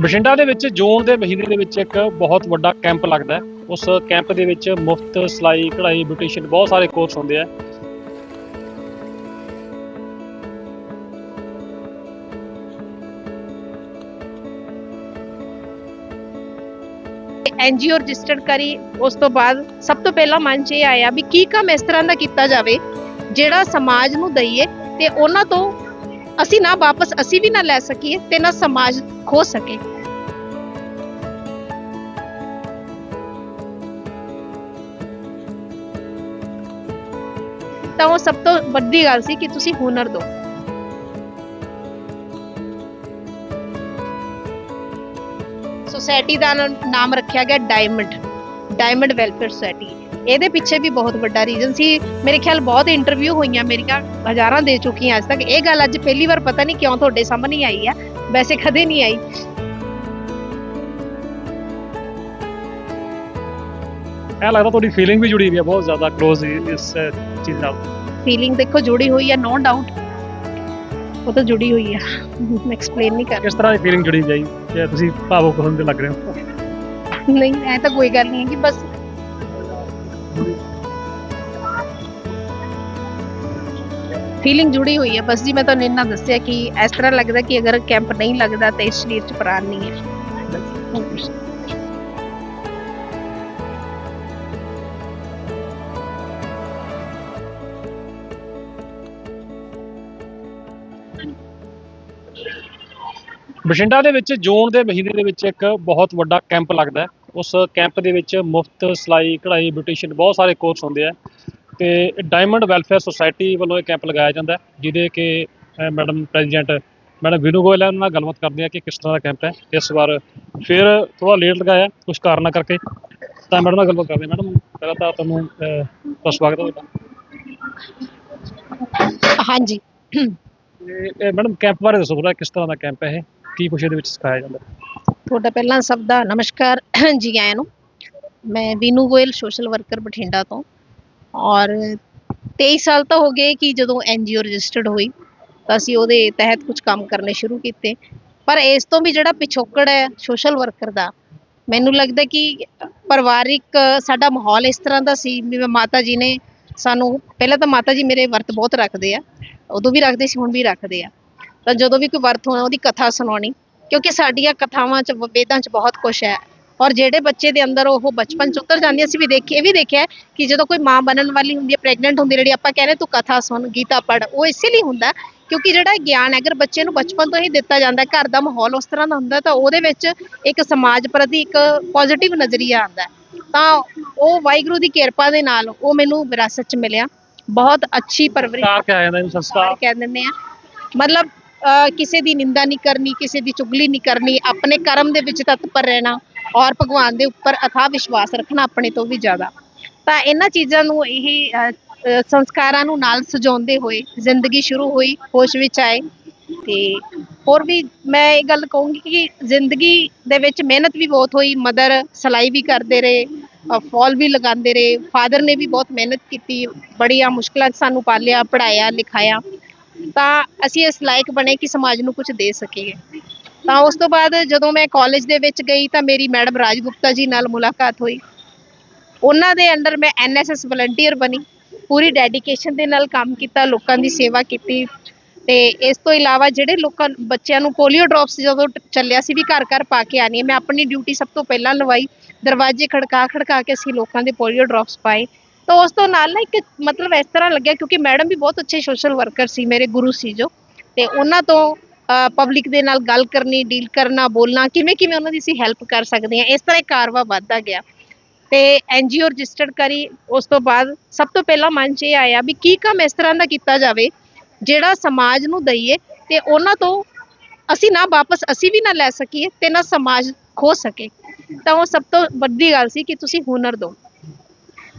ਬਠਿੰਡਾ ਦੇ ਵਿੱਚ ਜੂਨ ਦੇ ਮਹੀਨੇ ਦੇ ਵਿੱਚ ਇੱਕ ਬਹੁਤ ਵੱਡਾ ਕੈਂਪ ਲੱਗਦਾ ਹੈ। ਉਸ ਕੈਂਪ ਦੇ ਵਿੱਚ ਮੁਫਤ ਸਿਲਾਈ, ਕਢਾਈ ਬਿਊਟੀਸ਼ੀਅਨ ਬਹੁਤ ਸਾਰੇ ਕੋਰਸ ਹੁੰਦੇ ਆ। ਐਨਜੀਓ ਰਜਿਸਟਰਡ ਕਰੀ, ਉਸ ਤੋਂ ਬਾਅਦ ਸਭ ਤੋਂ ਪਹਿਲਾਂ ਮਨ 'ਚ ਇਹ ਆਇਆ ਵੀ ਕੀ ਕੰਮ ਇਸ ਤਰ੍ਹਾਂ ਦਾ ਕੀਤਾ ਜਾਵੇ, ਜਿਹੜਾ ਸਮਾਜ ਨੂੰ ਦਈਏ ਤੇ ਉਹਨਾਂ ਤੋਂ ਅਸੀਂ ਨਾ ਵਾਪਸ ਅਸੀਂ ਵੀ ਨਾ ਲੈ ਸਕੀਏ ਤੇ ਨਾ ਸਮਾਜ ਖੋ ਸਕੇ। ਤਾਂ ਉਹ ਸਭ ਤੋਂ ਵੱਡੀ ਗੱਲ ਸੀ ਕਿ ਤੁਸੀਂ ਹੁਨਰ ਦਿਓ। ਸੋਸਾਇਟੀ ਦਾ ਨਾਮ ਰੱਖਿਆ ਗਿਆ ਡਾਇਮੰਡ ਡਾਇਮੰਡ ਵੈਲਫੇਅਰ ਸੁਸਾਇਟੀ ਇਹਦੇ ਪਿੱਛੇ ਵੀ ਬਹੁਤ ਵੱਡਾ ਰੀਜ਼ਨ ਸੀ। ਮੇਰੇ ਖਿਆਲ ਬਹੁਤ ਇੰਟਰਵਿਊ ਹੋਈਆਂ ਮੇਰੀਆਂ ਹਜ਼ਾਰਾਂ ਦੇ ਚੁੱਕੀਆਂ ਅੱਜ ਤੱਕ। ਇਹ ਗੱਲ ਅੱਜ ਪਹਿਲੀ ਵਾਰ ਪਤਾ ਨਹੀਂ ਕਿਉਂ ਤੁਹਾਡੇ ਸਾਹਮਣੇ ਆਈ ਆ। ਵੈਸੇ ਕਦੇ ਨਹੀਂ ਆਈ। ਇਹ ਲੱਗਦਾ ਤੁਹਾਡੀ ਫੀਲਿੰਗ ਵੀ ਜੁੜੀ ਹੋਈ ਹੈ ਬਹੁਤ ਜ਼ਿਆਦਾ ক্লোਜ਼ ਇਸ ਚੀਜ਼ ਨਾਲ। ਫੀਲਿੰਗ ਦੇਖੋ ਜੁੜੀ ਹੋਈ ਆ ਨੋ ਡਾਊਟ ਉਹ ਤਾਂ ਜੁੜੀ ਹੋਈ ਆ। ਮੈਂ ਐਕਸਪਲੇਨ ਨਹੀਂ ਕਰ ਕਿਸ ਤਰ੍ਹਾਂ ਦੀ ਫੀਲਿੰਗ ਜੁੜੀ ਜਾਈ ਜੇ ਤੁਸੀਂ ਭਾਵੁਕ ਹੋਣ ਦੇ ਲੱਗ ਰਹੇ ਹੋ। ਨਹੀਂ ਐ ਤਾਂ ਕੋਈ ਗੱਲ ਨਹੀਂ ਹੈ ਕਿ ਬਸ ਫੀਲਿੰਗ ਜੁੜੀ ਹੋਈ ਹੈ। ਬਸ ਜੀ, ਮੈਂ ਤੁਹਾਨੂੰ ਇੰਨਾ ਦੱਸਿਆ ਕਿ ਇਸ ਤਰ੍ਹਾਂ ਲੱਗਦਾ ਕਿ ਅਗਰ ਕੈਂਪ ਨਹੀਂ ਲੱਗਦਾ ਤਾਂ ਇਸ ਸਰੀਰ 'ਚ ਪ੍ਰਾਣ ਨਹੀਂ ਹੈ। ਬਸ। ਬਠਿੰਡਾ ਦੇ ਵਿੱਚ ਜੂਨ ਦੇ ਮਹੀਨੇ ਦੇ ਵਿੱਚ ਇੱਕ ਬਹੁਤ ਵੱਡਾ ਕੈਂਪ ਲੱਗਦਾ ਉਸ ਕੈਂਪ ਦੇ ਵਿੱਚ ਮੁਫਤ ਸਿਲਾਈ, ਕਢਾਈ ਬਿਊਟੀਸ਼ੀਅਨ ਬਹੁਤ ਸਾਰੇ ਕੋਰਸ ਹੁੰਦੇ ਆ। ਤੇ ਡਾਇਮੰਡ ਵੈਲਫੇਅਰ ਸੁਸਾਇਟੀ ਵੱਲੋਂ ਇਹ ਕੈਂਪ ਲਗਾਇਆ ਜਾਂਦਾ ਜਿਹਦੇ ਕਿ madam president madam Vinu Goyal ਹੈ ਉਹਨਾਂ ਨਾਲ ਗੱਲਬਾਤ ਕਰਦੇ ਆ ਕਿ ਕਿਸ ਤਰ੍ਹਾਂ ਦਾ ਕੈਂਪ ਹੈ। ਇਸ ਵਾਰ ਫਿਰ ਥੋੜਾ ਲੇਟ ਲਗਾਇਆ ਕੁਝ ਕਾਰਨਾਂ ਕਰਕੇ। ਤਾਂ ਮੈਡਮ ਨਾਲ ਗੱਲਬਾਤ ਕਰਦੇ ਮੈਡਮ ਪਹਿਲਾਂ ਤਾਂ ਤੁਹਾਨੂੰ ਦਾ ਸਵਾਗਤ ਹੈ। ਤੁਹਾਡਾ ਹਾਂਜੀ ਇਹ ਮੈਡਮ ਕੈਂਪ ਬਾਰੇ ਦੱਸੋ ਥੋੜਾ ਕਿਸ ਤਰ੍ਹਾਂ ਦਾ ਕੈਂਪ ਹੈ ਇਹ? ਕੀ ਕੁਛ ਇਹਦੇ ਵਿੱਚ ਸਿਖਾਇਆ ਜਾਂਦਾ? ਤੁਹਾਡਾ ਪਹਿਲਾਂ ਸਭ ਦਾ ਨਮਸਕਾਰ ਜੀ ਆਇਆਂ ਨੂੰ। ਮੈਂ ਵੀਨੂ ਗੋਇਲ ਸੋਸ਼ਲ ਵਰਕਰ ਬਠਿੰਡਾ ਤੋਂ। ਔਰ 23 ਸਾਲ ਤਾਂ ਹੋ ਗਏ ਕਿ ਜਦੋਂ ਐਨਜੀਓ ਰਜਿਸਟਰਡ ਹੋਈ, ਤਾਂ ਅਸੀਂ ਉਹਦੇ ਤਹਿਤ ਕੁਝ ਕੰਮ ਕਰਨੇ ਸ਼ੁਰੂ ਕੀਤੇ। ਪਰ ਇਸ ਤੋਂ ਵੀ ਜਿਹੜਾ ਪਿਛੋਕੜ ਹੈ ਸੋਸ਼ਲ ਵਰਕਰ ਦਾ, ਮੈਨੂੰ ਲੱਗਦਾ ਕਿ ਪਰਿਵਾਰਿਕ ਸਾਡਾ ਮਾਹੌਲ ਇਸ ਤਰ੍ਹਾਂ ਦਾ ਸੀ ਵੀ ਮਾਤਾ ਜੀ ਨੇ ਸਾਨੂੰ, ਪਹਿਲਾਂ ਤਾਂ ਮਾਤਾ ਜੀ ਮੇਰੇ ਵਰਤ ਬਹੁਤ ਰੱਖਦੇ ਆ, ਉਦੋਂ ਵੀ ਰੱਖਦੇ ਸੀ, ਹੁਣ ਵੀ ਰੱਖਦੇ ਆ। ਤਾਂ ਜਦੋਂ ਵੀ ਕੋਈ ਵਰਤ ਹੋਣਾ, ਉਹਦੀ ਕਥਾ ਸੁਣਾਉਣੀ, ਕਿਉਂਕਿ ਸਾਡੀਆਂ ਕਥਾਵਾਂ ਚ, ਵੇਦਾਂ ਚ ਬਹੁਤ ਕੁਝ ਹੈ। ਔਰ ਜਿਹੜੇ ਬੱਚੇ ਦੇ ਅੰਦਰ ਉਹ ਬਚਪਨ ਚ ਉਤਰ ਜਾਂਦੀ ਅਸੀਂ ਵੀ ਦੇਖੀ ਇਹ ਵੀ ਦੇਖਿਆ ਕਿ ਜਦੋਂ ਕੋਈ ਮਾਂ ਬਣਨ ਵਾਲੀ ਹੁੰਦੀ ਹੈ ਪ੍ਰੈਗਨੈਂਟ ਹੁੰਦੀ ਜਿਹੜੀ ਆਪਾਂ ਕਹਿੰਦੇ ਤੂੰ ਕਥਾ ਸੁਣ ਗੀਤਾ ਪੜ੍ਹ ਉਹ ਇਸੇ ਲਈ ਹੁੰਦਾ ਕਿਉਂਕਿ ਜਿਹੜਾ ਗਿਆਨ ਹੈ, ਅਗਰ ਬੱਚੇ ਨੂੰ ਬਚਪਨ ਤੋਂ ਹੀ ਦਿੱਤਾ ਜਾਂਦਾ ਘਰ ਦਾ ਮਾਹੌਲ ਉਸ ਤਰ੍ਹਾਂ ਦਾ ਹੁੰਦਾ ਤਾਂ ਉਹਦੇ ਵਿੱਚ ਇੱਕ ਸਮਾਜ ਪ੍ਰਤੀ ਇੱਕ ਪੋਜ਼ਿਟਿਵ ਨਜ਼ਰੀਆ ਆਉਂਦਾ। ਤਾਂ ਉਹ ਵਾਹਿਗੁਰੂ ਦੀ ਕਿਰਪਾ ਦੇ ਨਾਲ ਉਹ ਮੈਨੂੰ ਵਿਰਾਸਤ ਚ ਮਿਲਿਆ। ਬਹੁਤ ਅੱਛੀ ਪਰਵਰਿਸ਼ ਸੰਸਕਾਰ ਕਿਹਾ ਜਾਂਦਾ ਇਹਨੂੰ ਸੰਸਕਾਰ ਕਹਿ ਦਿੰਦੇ ਆ। ਮਤਲਬ ਕਿਸੇ ਦੀ ਨਿੰਦਾ ਨਹੀਂ ਕਰਨੀ ਕਿਸੇ ਦੀ ਚੁਗਲੀ ਨਹੀਂ ਕਰਨੀ ਆਪਣੇ ਕਰਮ ਦੇ ਵਿੱਚ ਤਤਪਰ ਰਹਿਣਾ ਔਰ ਭਗਵਾਨ ਦੇ ਉੱਪਰ ਅਥਾਹ ਵਿਸ਼ਵਾਸ ਰੱਖਣਾ ਆਪਣੇ ਤੋਂ ਵੀ ਜ਼ਿਆਦਾ। ਤਾਂ ਇਹਨਾਂ ਚੀਜ਼ਾਂ ਨੂੰ ਇਹ ਸੰਸਕਾਰਾਂ ਨੂੰ ਨਾਲ ਸਜਾਉਂਦੇ ਹੋਏ, ਜ਼ਿੰਦਗੀ ਸ਼ੁਰੂ ਹੋਈ, ਹੋਸ਼ ਵਿੱਚ ਆਏ। ਤੇ ਹੋਰ ਵੀ ਮੈਂ ਇਹ ਗੱਲ ਕਹੂੰਗੀ ਕਿ ਜ਼ਿੰਦਗੀ ਦੇ ਵਿੱਚ ਮਿਹਨਤ ਵੀ ਬਹੁਤ ਹੋਈ, ਮਦਰ ਸਿਲਾਈ ਵੀ ਕਰਦੇ ਰਹੇ ਫਾਲ ਵੀ ਲਗਾਉਂਦੇ ਰਹੇ, ਫਾਦਰ ਨੇ ਵੀ ਬਹੁਤ ਮਿਹਨਤ ਕੀਤੀ, ਬੜੀਆਂ ਮੁਸ਼ਕਲਾਂ 'ਚ ਸਾਨੂੰ ਪਾਲਿਆ ਪੜਾਇਆ ਲਿਖਾਇਆ। ਤਾਂ ਅਸੀਂ ਇਸ ਲਾਇਕ ਬਣੇ ਕਿ ਸਮਾਜ ਨੂੰ ਕੁਝ ਦੇ ਸਕੀਏ। ਤਾਂ ਉਸ ਤੋਂ ਬਾਅਦ ਜਦੋਂ ਮੈਂ ਕਾਲਜ ਦੇ ਵਿੱਚ ਗਈ ਤਾਂ ਮੇਰੀ ਮੈਡਮ ਰਾਜ ਗੁਪਤਾ ਜੀ ਨਾਲ ਮੁਲਾਕਾਤ ਹੋਈ। ਉਹਨਾਂ ਦੇ ਅੰਡਰ ਮੈਂ ਐਨਐਸਐਸ ਵਲੰਟੀਅਰ ਬਣੀ, ਪੂਰੀ ਡੈਡੀਕੇਸ਼ਨ ਦੇ ਨਾਲ ਕੰਮ ਕੀਤਾ, ਲੋਕਾਂ ਦੀ ਸੇਵਾ ਕੀਤੀ। ਤੇ ਇਸ ਤੋਂ ਇਲਾਵਾ ਜਿਹੜੇ ਲੋਕਾਂ, ਬੱਚਿਆਂ ਨੂੰ ਪੋਲੀਓ ਡ੍ਰੌਪਸ ਜਦੋਂ ਚੱਲਿਆ ਸੀ ਵੀ ਘਰ ਘਰ ਪਾ ਕੇ ਆਣੀ ਹੈ, ਮੈਂ ਆਪਣੀ ਡਿਊਟੀ ਸਭ ਤੋਂ ਪਹਿਲਾਂ ਲਵਾਈ। ਦਰਵਾਜ਼ੇ ਖੜਕਾ ਖੜਕਾ ਕੇ ਅਸੀਂ ਲੋਕਾਂ ਦੇ ਪੋਲੀਓ ਡ੍ਰੌਪਸ ਪਾਏ। ਤਾਂ ਉਸ ਤੋਂ ਨਾਲ ਨਾ ਇੱਕ ਮਤਲਬ ਇਸ ਤਰ੍ਹਾਂ ਲੱਗਿਆ ਕਿਉਂਕਿ ਮੈਡਮ ਵੀ ਬਹੁਤ ਅੱਛੇ ਸੋਸ਼ਲ ਵਰਕਰ ਸੀ, ਮੇਰੇ ਗੁਰੂ ਸੀ ਜੋ। ਤੇ ਉਹਨਾਂ ਤੋਂ ਪਬਲਿਕ ਦੇ ਨਾਲ ਗੱਲ ਕਰਨੀ ਡੀਲ ਕਰਨਾ, ਬੋਲਣਾ, ਕਿਵੇਂ ਕਿਵੇਂ ਉਹਨਾਂ ਦੀ ਅਸੀਂ ਹੈਲਪ ਕਰ ਸਕਦੇ ਹਾਂ, ਇਸ ਤਰ੍ਹਾਂ ਇਹ ਕਾਰਵਾ ਵੱਧਦਾ ਗਿਆ। ਤੇ ਐਨਜੀਓ ਰਜਿਸਟਰਡ ਕਰੀ, ਉਸ ਤੋਂ ਬਾਅਦ ਸਭ ਤੋਂ ਪਹਿਲਾਂ ਮਨ 'ਚ ਇਹ ਆਇਆ ਵੀ ਕੀ ਕੰਮ ਇਸ ਤਰ੍ਹਾਂ ਦਾ ਕੀਤਾ ਜਾਵੇ, ਜਿਹੜਾ ਸਮਾਜ ਨੂੰ ਦਈਏ ਤੇ ਉਹਨਾਂ ਤੋਂ ਅਸੀਂ ਨਾ ਵਾਪਸ, ਅਸੀਂ ਵੀ ਨਾ ਲੈ ਸਕੀਏ ਤੇ ਨਾ ਸਮਾਜ ਖੋ ਸਕੇ। ਤਾਂ ਉਹ ਸਭ ਤੋਂ ਵੱਡੀ ਗੱਲ ਸੀ ਕਿ ਤੁਸੀਂ ਹੁਨਰ ਦਿਓ।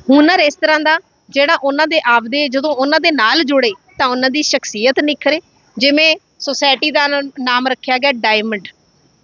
ਹੁਨਰ ਇਸ ਤਰ੍ਹਾਂ ਦਾ ਜਿਹੜਾ ਉਹਨਾਂ ਦੇ ਆਪਦੇ, ਜਦੋਂ ਉਹਨਾਂ ਦੇ ਨਾਲ ਜੁੜੇ ਤਾਂ ਉਹਨਾਂ ਦੀ ਸ਼ਖਸੀਅਤ ਨਿਖਰੇ। ਜਿਵੇਂ ਸੁਸਾਇਟੀ ਦਾ ਨ- ਨਾਮ ਰੱਖਿਆ ਗਿਆ ਡਾਇਮੰਡ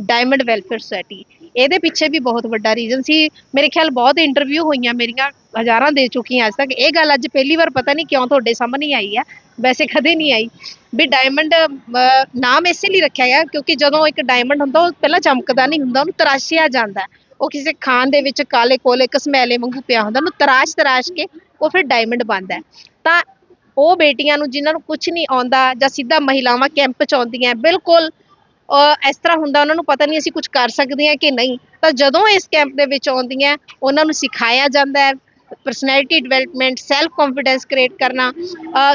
ਡਾਇਮੰਡ ਵੈਲਫੇਅਰ ਸੁਸਾਇਟੀ ਇਹਦੇ ਪਿੱਛੇ ਵੀ ਬਹੁਤ ਵੱਡਾ ਰੀਜ਼ਨ ਸੀ। ਮੇਰੇ ਖਿਆਲ ਬਹੁਤ ਇੰਟਰਵਿਊ ਹੋਈਆਂ ਮੇਰੀਆਂ ਹਜ਼ਾਰਾਂ ਦੇ ਚੁੱਕੀਆਂ ਅੱਜ ਤੱਕ। ਇਹ ਗੱਲ ਅੱਜ ਪਹਿਲੀ ਵਾਰ ਪਤਾ ਨਹੀਂ ਕਿਉਂ ਤੁਹਾਡੇ ਸਾਹਮਣੇ ਆਈ ਆ। ਵੈਸੇ ਕਦੇ ਨਹੀਂ ਆਈ। ਵੀ ਡਾਇਮੰਡ ਅਹ, ਨਾਮ ਇਸੇ ਲਈ ਰੱਖਿਆ ਗਿਆ ਕਿਉਂਕਿ ਜਦੋਂ ਇੱਕ ਡਾਇਮੰਡ ਹੁੰਦਾ ਉਹ ਪਹਿਲਾਂ ਚਮਕਦਾ ਨਹੀਂ ਹੁੰਦਾ ਉਹਨੂੰ ਤਰਾਸ਼ਿਆ ਜਾਂਦਾ। ਹੈ। ਉਹ ਕਿਸੇ ਖਾਨ ਦੇ ਵਿੱਚ ਕਾਲੇ ਕੋਲੇ ਕਸਮੈਲੇ ਵਾਂਗੂ ਪਿਆ ਹੁੰਦਾ ਉਹਨੂੰ ਤਰਾਸ਼ ਤਰਾਸ਼ ਕੇ ਉਹ ਫਿਰ ਡਾਇਮੰਡ ਬਣਦਾ ਹੈ। ਤਾਂ ਉਹ ਬੇਟੀਆਂ ਨੂੰ ਜਿਨ੍ਹਾਂ ਨੂੰ ਕੁਝ ਨਹੀਂ ਆਉਂਦਾ ਜਾਂ ਸਿੱਧਾ ਮਹਿਲਾਵਾਂ ਕੈਂਪ ਚ ਆਉਂਦੀਆਂ, ਬਿਲਕੁਲ, ਅਹ ਇਸ ਤਰ੍ਹਾਂ ਹੁੰਦਾ ਉਹਨਾਂ ਨੂੰ ਪਤਾ ਨਹੀਂ ਅਸੀਂ ਕੁਝ ਕਰ ਸਕਦੇ ਹਾਂ ਕਿ ਨਹੀਂ। ਤਾਂ ਜਦੋਂ ਇਸ ਕੈਂਪ ਦੇ ਵਿੱਚ ਆਉਂਦੀਆਂ, ਉਹਨਾਂ ਨੂੰ ਸਿਖਾਇਆ ਜਾਂਦਾ ਹੈ। Personality development self confidence create ਕਰਨਾ